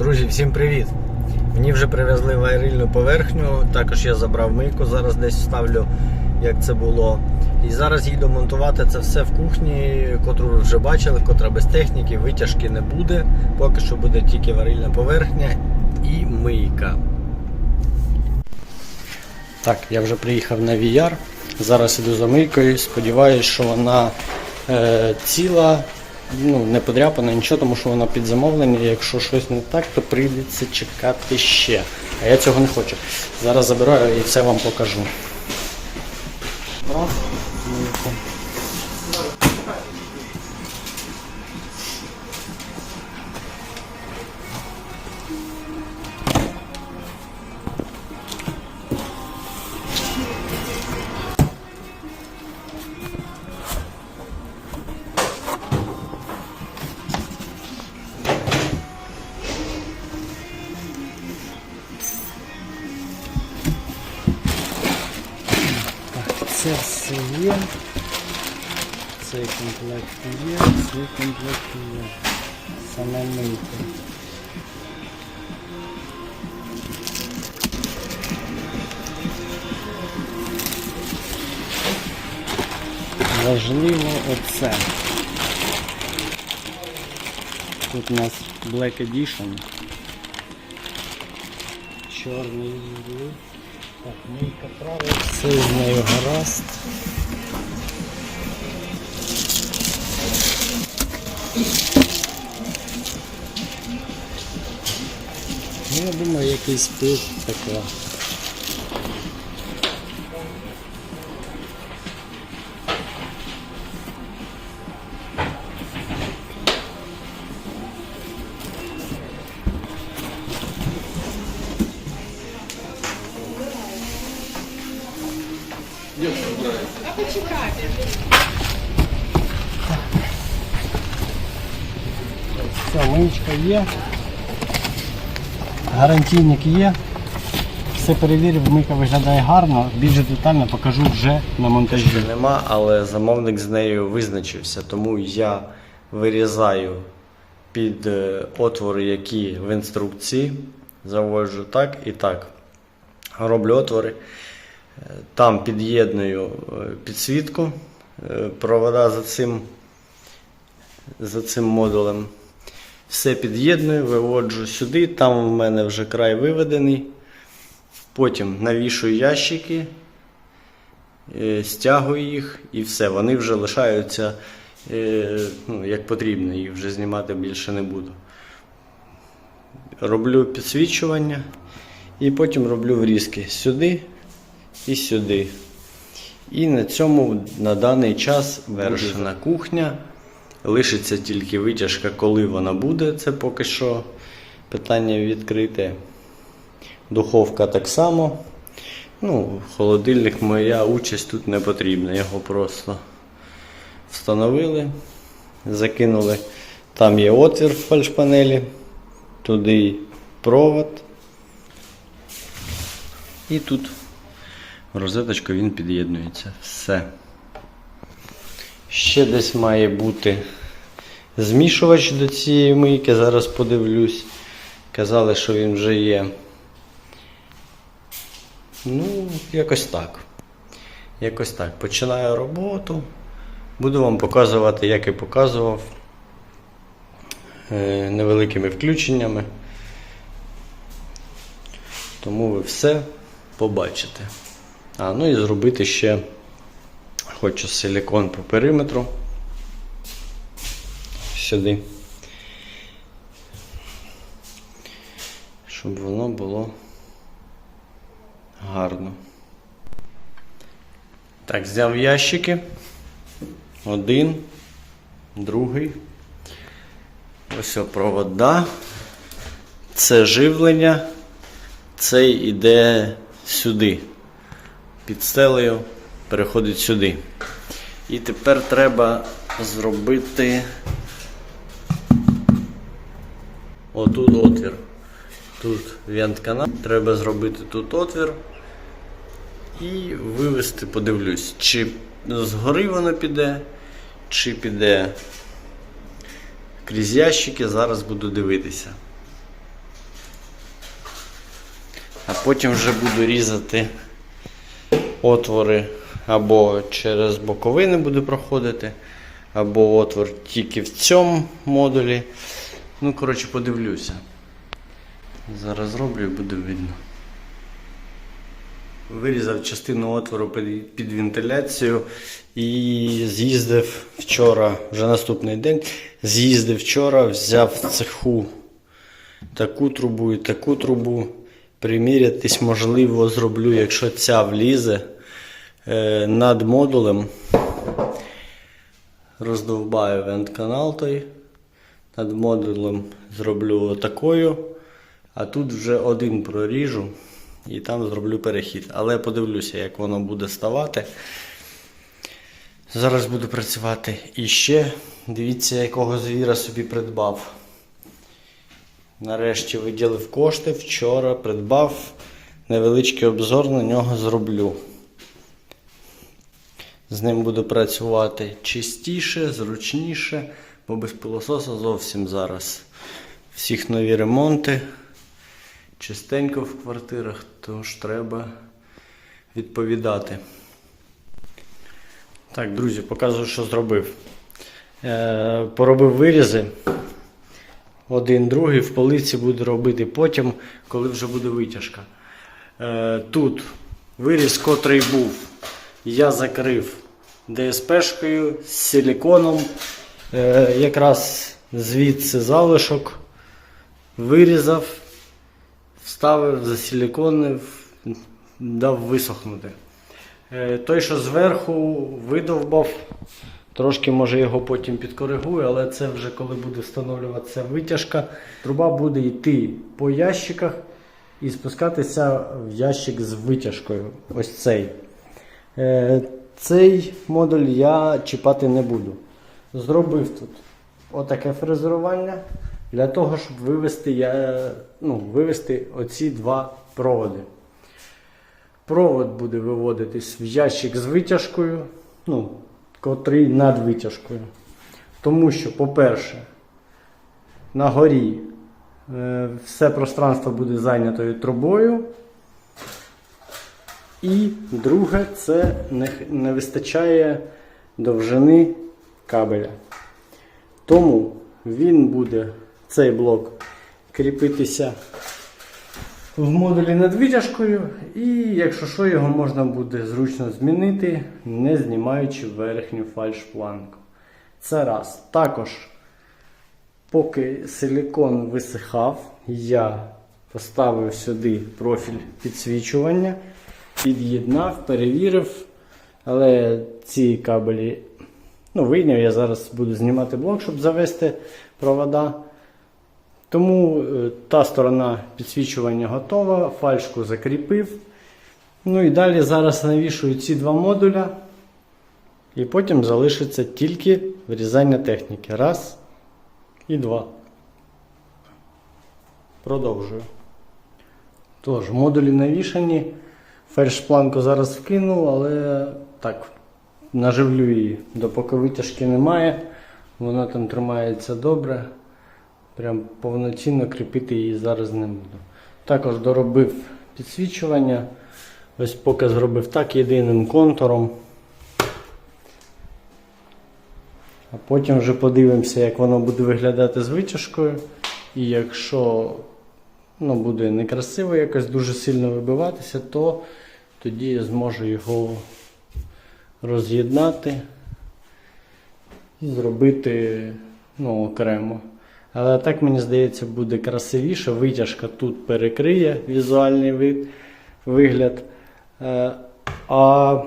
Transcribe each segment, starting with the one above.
Друзі, всім привіт! Мені вже привезли варильну поверхню, також я забрав мийку, зараз десь ставлю, як це було. І зараз їду монтувати це все в кухні, котру ви вже бачили, котра без техніки, витяжки не буде. Поки що буде тільки варильна поверхня і мийка. Так, я вже приїхав на VR. Зараз іду за мийкою. Сподіваюсь, що вона е, ціла, ну, не подряпана, нічого, тому що вона під замовлення. Якщо щось не так, то прийдеться чекати ще. А я цього не хочу. Зараз забираю і все вам покажу. Це все є. Цей комплект є, цей комплект є. Саме мийка. Важливо оце. Тут у нас Black Edition. Чорний. Так, мийка права. Все з нею гаразд. Ну, я думаю, якийсь пив таке. Все, миючка є. Гарантійник є. Все перевірив, мийка виглядає гарно, більш детально покажу вже на монтажі. Нема, але замовник з нею визначився, тому я вирізаю під е, отвори, які в інструкції. Заводжу так і так. Роблю отвори. Там під'єдную е, підсвітку, е, провода за цим, за цим модулем. Все під'єдную, виводжу сюди, там в мене вже край виведений. Потім навішую ящики, е, стягую їх і все. Вони вже лишаються ну, як потрібно, їх вже знімати більше не буду. Роблю підсвічування і потім роблю врізки сюди і сюди. І на цьому на даний час вершина кухня. Лишиться тільки витяжка, коли вона буде. Це поки що питання відкрите. Духовка так само. Ну, холодильник, моя участь тут не потрібна. Його просто встановили, закинули. Там є отвір в фальшпанелі, туди провод. І тут розеточку він під'єднується. Все. Ще десь має бути змішувач до цієї мийки. Зараз подивлюсь. Казали, що він вже є. Ну, якось так. Якось так. Починаю роботу. Буду вам показувати, як і показував. е, Невеликими включеннями. Тому ви все побачите. Ну і зробити ще хочу силікон по периметру. Сюди. Щоб воно було гарно. Так, взяв ящики. Один, другий. Ось провода. Це живлення. Цей іде сюди. Під стелею переходить сюди. І тепер треба зробити отут отвір. Тут вент-канал. Треба зробити тут отвір і вивести, подивлюсь, чи згори воно піде, чи піде крізь ящики. Зараз буду дивитися. А потім вже буду різати отвори або через боковини буду проходити, або отвор тільки в цьому модулі. Ну, коротше, подивлюся. Зараз зроблю і буде видно. Вирізав частину отвору під, під вентиляцію і з'їздив вчора, вже наступний день, з'їздив вчора, взяв в цеху таку трубу і таку трубу. Примірятись, можливо, зроблю, якщо ця влізе е, над модулем. Роздовбаю вент-канал той. Над модулем зроблю такою. А тут вже один проріжу і там зроблю перехід. Але подивлюся, як воно буде ставати. Зараз буду працювати і ще. Дивіться, якого звіра собі придбав. Нарешті виділив кошти. Вчора придбав невеличкий обзор на нього зроблю. З ним буду працювати чистіше, зручніше, бо без пилососа зовсім зараз. Всіх нові ремонти. Чистенько в квартирах, тож треба відповідати. Так, друзі, показую, що зробив. Е, поробив вирізи. Один, другий в полиці буду робити потім, коли вже буде витяжка. Е, тут виріз, котрий був, я закрив ДСПшкою з силіконом. Е, якраз звідси залишок вирізав, вставив, засиліконив, дав висохнути. Е, той, що зверху видовбав, трошки може його потім підкоригую, але це вже коли буде встановлюватися витяжка. Труба буде йти по ящиках і спускатися в ящик з витяжкою. Ось цей. Е, Цей модуль я чіпати не буду. Зробив тут отаке фрезерування для того, щоб вивести, я, ну, вивести оці два проводи. Провод буде виводитись в ящик з витяжкою, ну, котрий над витяжкою. Тому що, по-перше, на горі е, все пространство буде зайнятою трубою. І друге, це не, не вистачає довжини кабеля. Тому він буде, цей блок, кріпитися в модулі над витяжкою, і якщо що, його можна буде зручно змінити, не знімаючи верхню фальшпланку. Це раз. Також, поки силікон висихав, я поставив сюди профіль підсвічування, під'єднав, перевірив. Але ці кабелі ну, вийняв, я зараз буду знімати блок, щоб завести провода. Тому е, та сторона підсвічування готова, фальшку закріпив. Ну і далі зараз навішую ці два модуля. І потім залишиться тільки врізання техніки. Раз і два. Продовжую. Тож, модулі навішані. Фальшпланку зараз вкину, але так, наживлю її, допоки витяжки немає. Вона там тримається добре. Прям повноцінно кріпити її зараз не буду. Також доробив підсвічування. Ось поки зробив так єдиним контуром. А потім вже подивимося, як воно буде виглядати з витяжкою. І якщо ну, буде некрасиво якось дуже сильно вибиватися, то тоді я зможу його роз'єднати і зробити ну, окремо. Але так мені здається буде красивіше. Витяжка тут перекриє візуальний вигляд. Е, А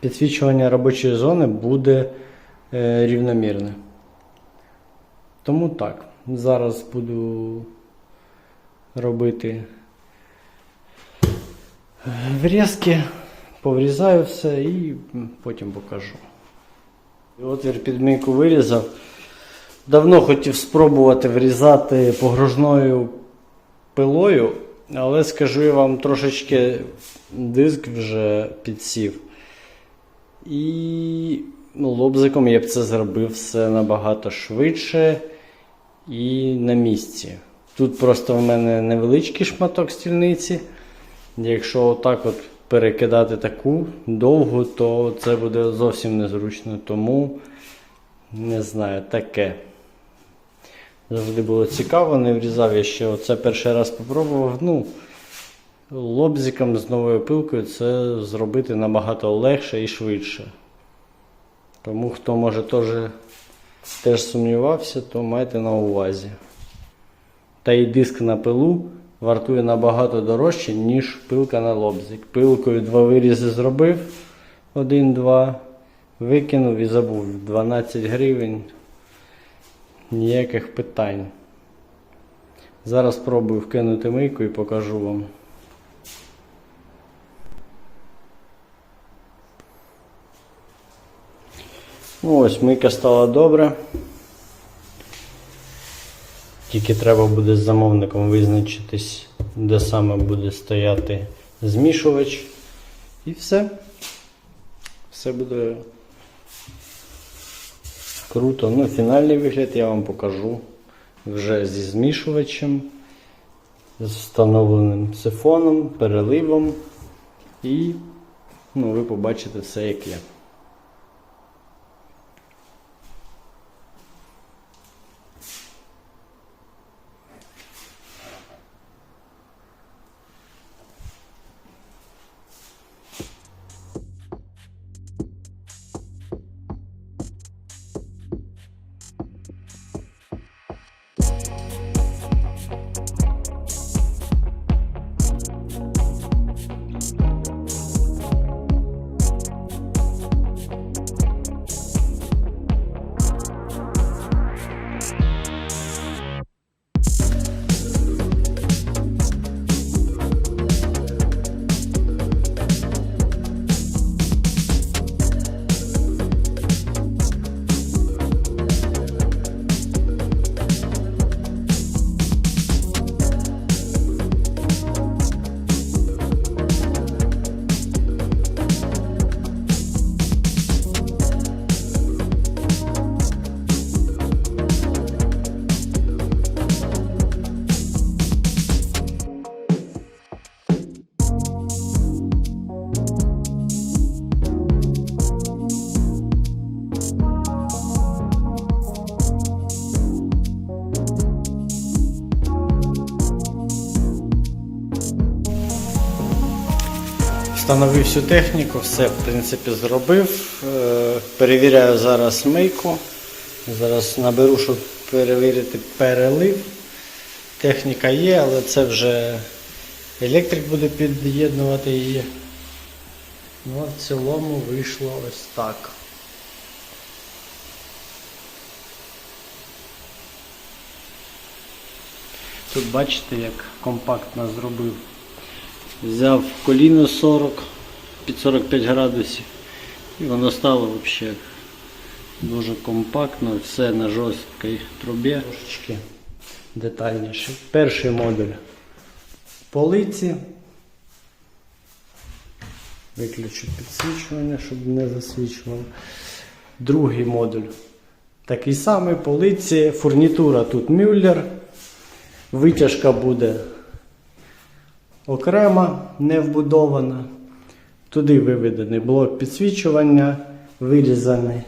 підсвічування робочої зони буде е, рівномірне. Тому так. Зараз буду робити врізки, поврізаю все і потім покажу. Отвір під мийку вирізав. Давно хотів спробувати врізати погружною пилою, але скажу я вам трошечки диск вже підсів. І ну, лобзиком я б це зробив все набагато швидше і на місці. Тут просто в мене невеличкий шматок стільниці, Якщо отак от перекидати таку довгу, то це буде зовсім незручно. Тому не знаю, таке. Завжди було цікаво, не врізав я ще оце перший раз спробував. Ну, лобзиком з новою пилкою це зробити набагато легше і швидше. Тому хто може теж, теж сумнівався, то майте на увазі. Та й диск на пилу вартує набагато дорожче, ніж пилка на лобзик. Пилкою два вирізи зробив, один-два, викинув і забув. 12 гривень. Ніяких питань. Зараз спробую вкинути мийку і покажу вам. Ну, ось мийка стала добре. Тільки треба буде з замовником визначитись, де саме буде стояти змішувач. І все. Все буде круто. Ну, фінальний вигляд я вам покажу вже зі змішувачем, з встановленим сифоном, переливом. І ну, ви побачите все, як є. Встановив всю техніку, все в принципі зробив. Е, Перевіряю зараз мийку. Зараз наберу, щоб перевірити перелив. Техніка є, але це вже електрик буде під'єднувати її. Ну, в цілому вийшло ось так. Тут бачите, як компактно зробив. Взяв коліно 40 під 45 градусів і воно стало взагалі дуже компактно, все на жорсткій трубі. Трошечки детальніше. Перший модуль полиці. Виключу підсвічування, щоб не засвічувало. Другий модуль такий самий полиці. Фурнітура тут мюллер. Витяжка буде окрема, не вбудована. Туди виведений блок підсвічування, вирізані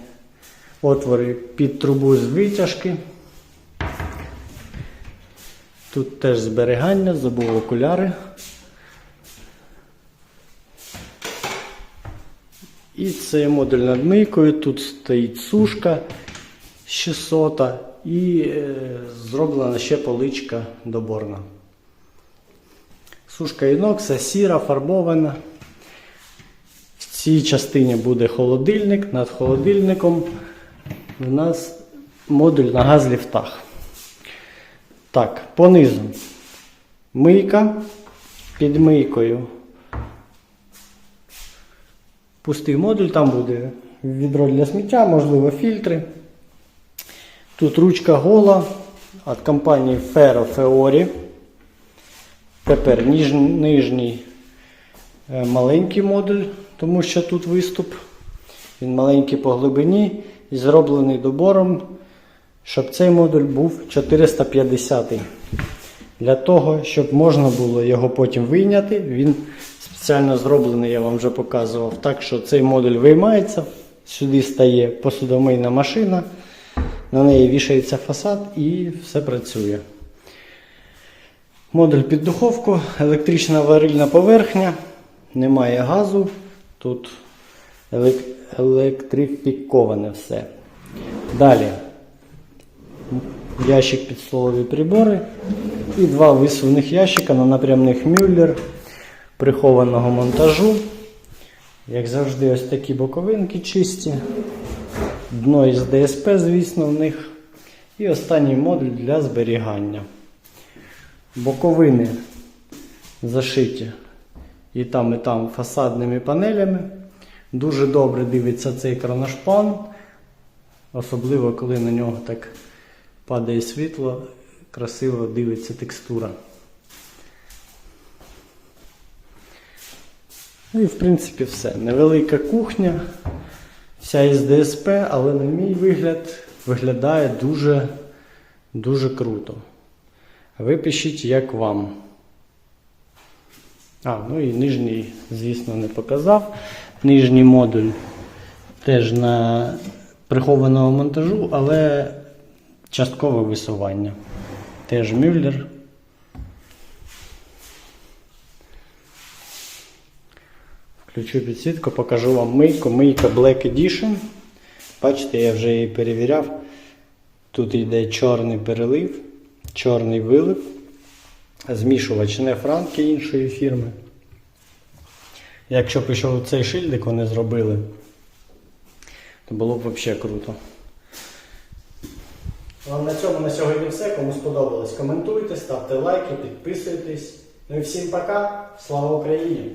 отвори під трубу з витяжки. Тут теж зберігання, забув окуляри. І це модуль над мийкою. Тут стоїть сушка 600 і е, зроблена ще поличка доборна. Сушка інокса сіра, фарбована. В цій частині буде холодильник. Над холодильником в нас модуль на газ-ліфтах. Так, понизу мийка під мийкою. Пустий модуль, там буде відро для сміття, можливо, фільтри. Тут ручка гола від компанії Ferro Feori. Тепер ніж, нижній е, маленький модуль, тому що тут виступ. Він маленький по глибині і зроблений добором, щоб цей модуль був 450 Для того, щоб можна було його потім вийняти, він спеціально зроблений, я вам вже показував, так що цей модуль виймається, сюди стає посудомийна машина, на неї вішається фасад і все працює. Модуль під духовку, електрична варильна поверхня, немає газу, тут елек- електрифіковане все. Далі ящик під столові прибори і два висувних ящика на напрямних мюллер прихованого монтажу. Як завжди, ось такі боковинки чисті. Дно із ДСП, звісно, в них. І останній модуль для зберігання. Боковини зашиті і там, і там фасадними панелями. Дуже добре дивиться цей кроношпан, особливо коли на нього так падає світло, красиво дивиться текстура. Ну і в принципі все. Невелика кухня, вся із ДСП, але на мій вигляд виглядає дуже, дуже круто. Ви пишіть, як вам. А, ну і нижній, звісно, не показав. Нижній модуль теж на прихованого монтажу, але часткове висування. Теж мюллер. Включу підсвітку, покажу вам мийку. Мийка Black Edition. Бачите, я вже її перевіряв. Тут йде чорний перелив, чорний вилив, змішувач не франки іншої фірми. Якщо б ще цей шильдик вони зробили, то було б взагалі круто. А на цьому на сьогодні все. Кому сподобалось, коментуйте, ставте лайки, підписуйтесь. Ну і всім пока. Слава Україні!